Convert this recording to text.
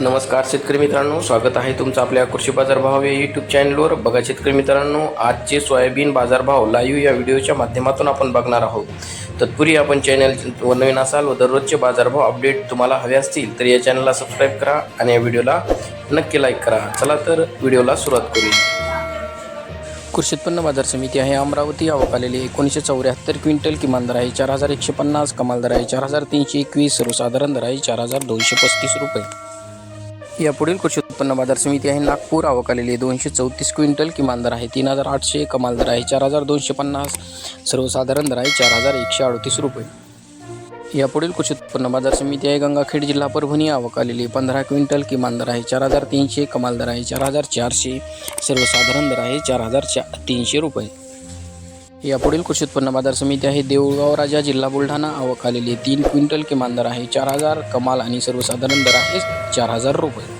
नमस्कार शेतकरी मित्रांनो स्वागत आहे तुमचं आपल्या कृषी बाजार भाव या यूट्यूब चॅनलवर बघा शेतकरी मित्रांनो आजचे सोयाबीन बाजारभाव लाईव्ह या व्हिडिओच्या माध्यमातून आपण बघणार आहोत. तत्पूर्वी आपण चॅनल व नवीन असाल व दररोजचे बाजारभाव अपडेट तुम्हाला हवे असतील तर या चॅनलला सबस्क्राईब करा आणि या व्हिडिओला नक्की लाईक करा. चला तर व्हिडिओला सुरुवात करूया. कृषी उत्पन्न बाजार समिती आहे अमरावती. आवक आलेली एकोणीसशे चौऱ्याहत्तर क्विंटल किमान दर आहे चार हजार एकशे पन्नास कमाल दर आहे चार हजार तीनशे एकवीस सर्वसाधारण दर आहे चार हजार दोनशे पस्तीस रुपये. यापुढील कृषी उत्पन्न बाजार समिती आहे. नागपूर आवक आलेली आहे. दोनशे चौतीस क्विंटल किमान दर आहे. तीन हजार आठशे कमाल दर आहे. चार हजार दोनशे पन्नास सर्वसाधारण दर आहे. चार हजार एकशे अडतीस रुपये. यापुढील कृषी उत्पन्न बाजार समिती आहे. गंगाखेड जिल्हा परभणी आवक आलेली आहे. पंधरा क्विंटल किमान दर आहे. चार हजार तीनशे कमाल दर आहे. चार हजार चारशे सर्वसाधारण दर आहे. चार हजार चा तीनशे रुपये. यापुढील कृषी उत्पन्न बाजार समिती आहे. देऊळगाव राजा जिल्हा बुलढाणा आवक आलेली तीन क्विंटल किमान दर आहे. चार हजार कमाल आणि सर्वसाधारण दर आहे चार हजार रुपये.